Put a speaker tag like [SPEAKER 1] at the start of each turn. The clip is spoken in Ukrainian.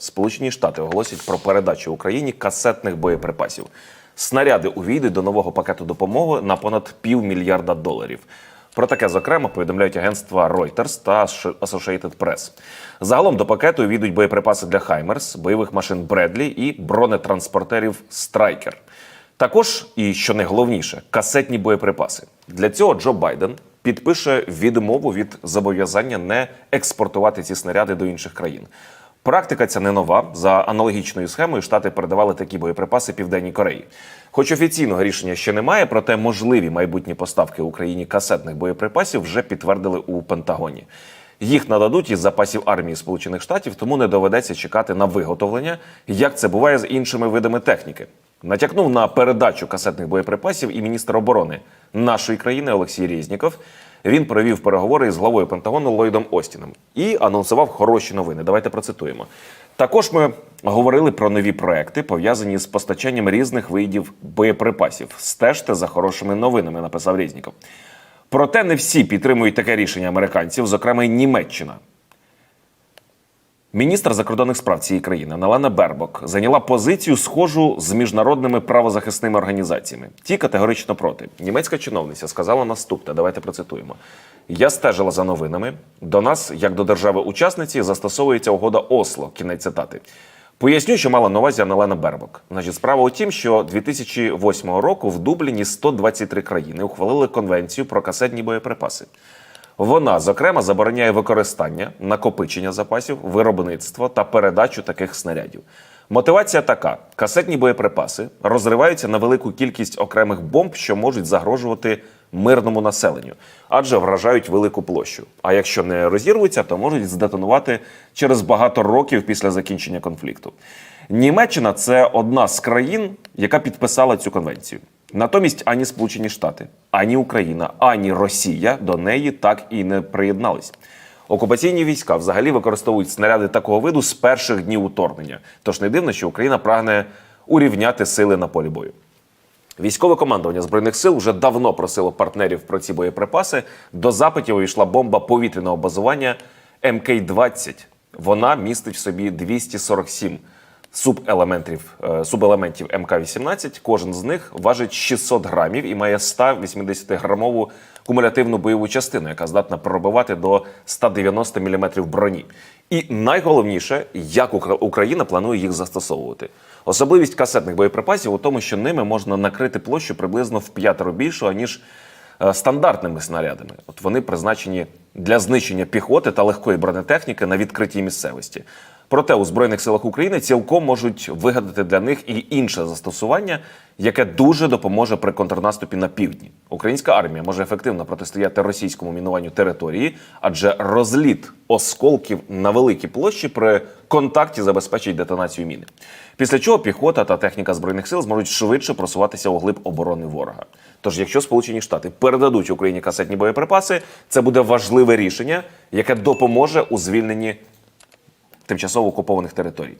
[SPEAKER 1] Сполучені Штати оголосять про передачу Україні касетних боєприпасів. Снаряди увійдуть до нового пакету допомоги на понад півмільярда доларів. Про таке зокрема повідомляють агентства Reuters та Associated Press. Загалом до пакету увійдуть боєприпаси для Хаймерс, бойових машин Бредлі і бронетранспортерів Страйкер. Також, і що найголовніше, касетні боєприпаси. Для цього Джо Байден підпише відмову від зобов'язання не експортувати ці снаряди до інших країн. Практика ця не нова. За аналогічною схемою штати передавали такі боєприпаси Південній Кореї. Хоч офіційного рішення ще немає, проте можливі майбутні поставки Україні касетних боєприпасів вже підтвердили у Пентагоні. Їх нададуть із запасів армії Сполучених Штатів, тому не доведеться чекати на виготовлення, як це буває з іншими видами техніки. Натякнув на передачу касетних боєприпасів і міністр оборони нашої країни Олексій Резніков. Він провів переговори із главою Пентагону Ллойдом Остіном і анонсував хороші новини. Давайте процитуємо. Також ми говорили про нові проекти, пов'язані з постачанням різних видів боєприпасів. Стежте за хорошими новинами, написав Різніков. Проте не всі підтримують таке рішення американців, зокрема й Німеччина. Міністр закордонних справ цієї країни Налена Бербок зайняла позицію схожу з міжнародними правозахисними організаціями. Ті категорично проти. Німецька чиновниця сказала наступне. Давайте процитуємо. Я стежила за новинами. До нас, як до держави-учасниці, застосовується угода Осло. Кінець цитати. Поясню, що мала на увазі Аналена Бербок. Значить, справа у тім, що 2008 року в Дубліні 123 країни ухвалили конвенцію про касетні боєприпаси. Вона, зокрема, забороняє використання, накопичення запасів, виробництво та передачу таких снарядів. Мотивація така: касетні боєприпаси розриваються на велику кількість окремих бомб, що можуть загрожувати мирному населенню, адже вражають велику площу. А якщо не розірвуться, то можуть здетонувати через багато років після закінчення конфлікту. Німеччина це одна з країн, яка підписала цю конвенцію. Натомість ані Сполучені Штати, ані Україна, ані Росія до неї так і не приєднались. Окупаційні війська взагалі використовують снаряди такого виду з перших днів уторгнення. Тож не дивно, що Україна прагне урівняти сили на полі бою. Військове командування збройних сил вже давно просило партнерів про ці боєприпаси. До запитів увійшла бомба повітряного базування МК-20. Вона містить в собі 247 субелементів, е, субелементів МК-18. Кожен з них важить 600 грамів і має 180-грамову кумулятивну бойову частину, яка здатна пробивати до 190 мм броні. І найголовніше, як Укра- Україна планує їх застосовувати. Особливість касетних боєприпасів у тому, що ними можна накрити площу приблизно в п'ятеро більшу, аніж е, стандартними снарядами. От вони призначені для знищення піхоти та легкої бронетехніки на відкритій місцевості. Проте у збройних силах України цілком можуть вигадати для них і інше застосування, яке дуже допоможе при контрнаступі на півдні. Українська армія може ефективно протистояти російському мінуванню території, адже розліт осколків на великій площі при контакті забезпечить детонацію міни. Після чого піхота та техніка збройних сил зможуть швидше просуватися у глиб оборони ворога. Тож, якщо Сполучені Штати передадуть Україні касетні боєприпаси, це буде важливе рішення, яке допоможе у звільненні тимчасово окупованих територій.